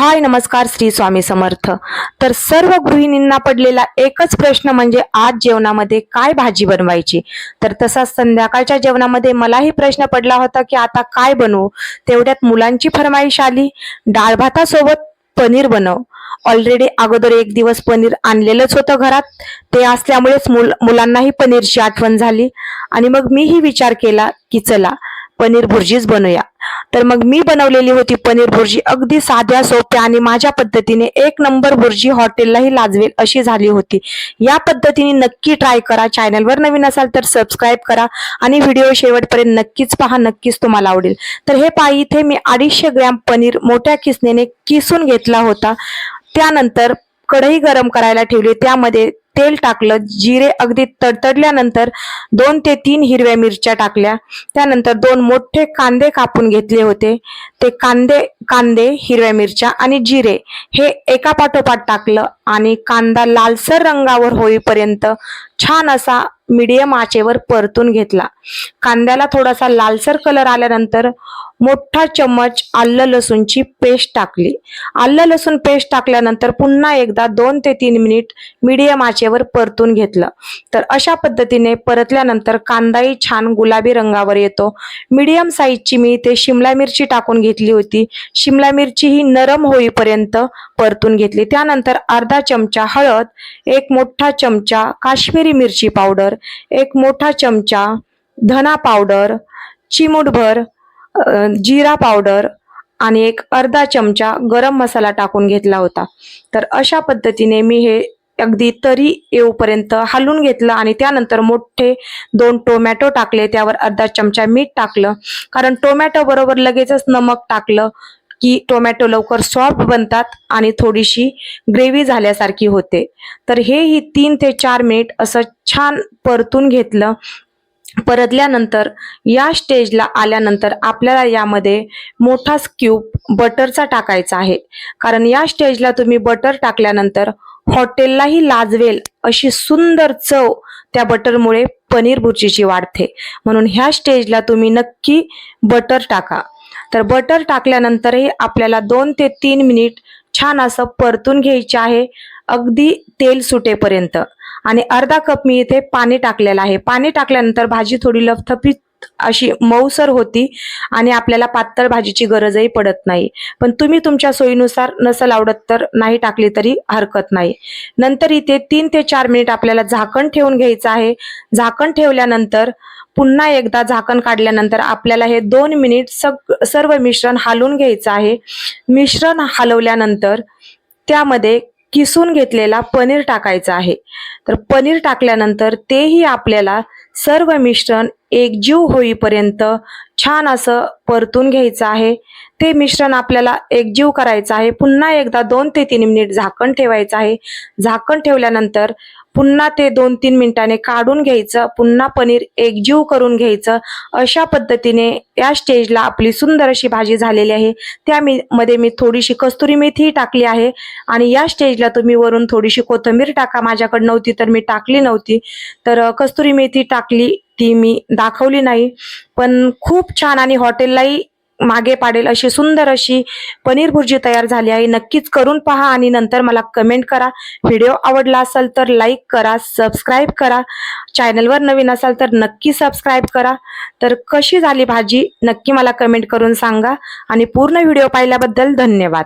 हाय नमस्कार श्री स्वामी समर्थ. तर सर्व गृहिणींना पडलेला एकच प्रश्न म्हणजे आज जेवणामध्ये काय भाजी बनवायची? तर तसाच संध्याकाळच्या जेवणामध्ये मलाही प्रश्न पडला होता की आता काय बनवू? तेवढ्यात मुलांची फरमाईश आली. डाळ भातासोबत पनीर बनव. ऑलरेडी अगोदर एक दिवस पनीर आणलेलंच होतं घरात. ते असल्यामुळेच मुल मुलांनाही पनीरची आठवण झाली. आणि मग मीही विचार केला की चला पनीर भुर्जीच बनवूया तर मग मी बनवलेली होती पनीर भुर्जी अगदी साध्या सोप्या आणि माझ्या पद्धतीने एक नंबर भुर्जी हॉटेललाही लाजवेल अशी झाली होती. या पद्धतीने नक्की ट्राय करा. चॅनलवर नवीन असाल तर सबस्क्राईब करा आणि व्हिडिओ शेवटपर्यंत नक्कीच पहा नक्कीच तुम्हाला आवडेल. तर हे पाय इथे मी अडीचशे ग्रॅम पनीर मोठ्या किसनेने किसून घेतला होता. त्यानंतर कढई गरम करायला ठेवली. त्यामध्ये तेल टाकलं जिरे अगदी तडतडल्यानंतर दोन ते तीन हिरव्या मिरच्या टाकल्या. त्यानंतर दोन मोठे कांदे कापून घेतले होते. ते कांदे कांदे हिरव्या मिरच्या आणि जिरे हे एका पाठोपाठ टाकलं आणि कांदा लालसर रंगावर होईपर्यंत छान असा मीडियम आचेवर परतून घेतला. कांद्याला थोडासा लालसर कलर आल्यानंतर मोठा चम्मच आलं लसूणची पेस्ट टाकली. आलं लसूण पेस्ट टाकल्यानंतर पुन्हा एकदा दोन ते तीन मिनिट मीडियम आचेवर परतून घेतलं. तर अशा पद्धतीने परतल्यानंतर कांदाही छान गुलाबी रंगावर येतो. मीडियम साईजची मी ते शिमला मिरची टाकून घेतली होती. शिमला मिरची ही नरम होईपर्यंत परतून घेतली. त्यानंतर अर्धा चमचा हळद एक मोठा चमचा काश्मीरी मिरची पावडर एक मोठा चमचा धना पावडर चिमूटभर जिरा पावडर आणि एक अर्धा चमचा गरम मसाला टाकून घेतला होता. तर अशा पद्धतीने मी हे अगदी तरी येऊपर्यंत हलवून घेतलं आणि त्यानंतर मोठे दोन टोमॅटो टाकले त्यावर अर्धा चमचा मीठ टाकलं. कारण टोमॅटो बरोबर लगेचच नमक टाकलं. की टोमॅटो लवकर सॉफ्ट बनतात आणि थोडीशी ग्रेव्ही झाल्यासारखी होते. तर हे ही तीन ते चार मिनिट असं छान परतून घेतलं. परतल्यानंतर या स्टेजला आल्यानंतर आपल्याला यामध्ये मोठा स्क्यूब बटरचा टाकायचा आहे. कारण या स्टेजला तुम्ही बटर टाकल्यानंतर हॉटेललाही लाजवेल अशी सुंदर चव त्या बटरमुळे पनीर भुर्जीची वाढते. म्हणून ह्या स्टेजला तुम्ही नक्की बटर टाका. तर बटर टाकल्यानंतरही आपल्याला दोन ते तीन मिनिट छान असं परतून घ्यायचे आहे. अगदी तेल सुटेपर्यंत. आणि अर्धा कप मी इथे पाणी टाकलेलं आहे. पाणी टाकल्यानंतर भाजी थोडी लफथपीत अशी मऊसर होती आणि आपल्याला पातळ भाजीची गरजही पडत नाही. पण तुम्ही तुमच्या सोयीनुसार नसल आवडत तर नाही टाकली तरी हरकत नाही. नंतर इथे तीन ते चार मिनिट आपल्याला झाकण ठेवून घ्यायचं आहे. झाकण ठेवल्यानंतर पुन्हा एकदा झाकण काढल्यानंतर आपल्याला हे दोन मिनिट सग सर्व मिश्रण हालून घ्यायचं आहे. मिश्रण हलवल्यानंतर त्यामध्ये किसून घेतलेला पनीर टाकायचा आहे. तर पनीर टाकल्यानंतर तेही आपल्याला सर्व मिश्रण एकजीव होईपर्यंत छान असं परतून घ्यायचं आहे. ते मिश्रण आपल्याला एकजीव करायचं आहे. पुन्हा एकदा दोन ते तीन मिनिट झाकण ठेवायचं आहे. झाकण ठेवल्यानंतर पुन्हा ते दोन तीन मिनिटाने काढून घ्यायचं. पुन्हा पनीर एकजीव करून घ्यायचं. अशा पद्धतीने या स्टेजला आपली सुंदर अशी भाजी झालेली आहे. त्या मी मध्ये मी थोडीशी कस्तुरी मेथी टाकली आहे. आणि या स्टेजला तुम्ही वरून थोडीशी कोथिंबीर टाका. माझ्याकडे नव्हती तर मी टाकली नव्हती. तर कस्तुरी मेथी टाकली ती मी दाखवली नाही. पण खूप छान आणि हॉटेललाही मागे पाडेल अशी सुंदर अशी पनीर भुर्जी तयार झाली आहे. नक्कीच करून पहा आणि नंतर मला कमेंट करा. व्हिडिओ आवडला असेल तर लाईक करा सबस्क्राईब करा. चॅनलवर नवीन असाल तर नक्की सबस्क्राईब करा. तर कशी झाली भाजी? नक्की मला कमेंट करून सांगा. आणि पूर्ण व्हिडिओ पाहिल्याबद्दल धन्यवाद.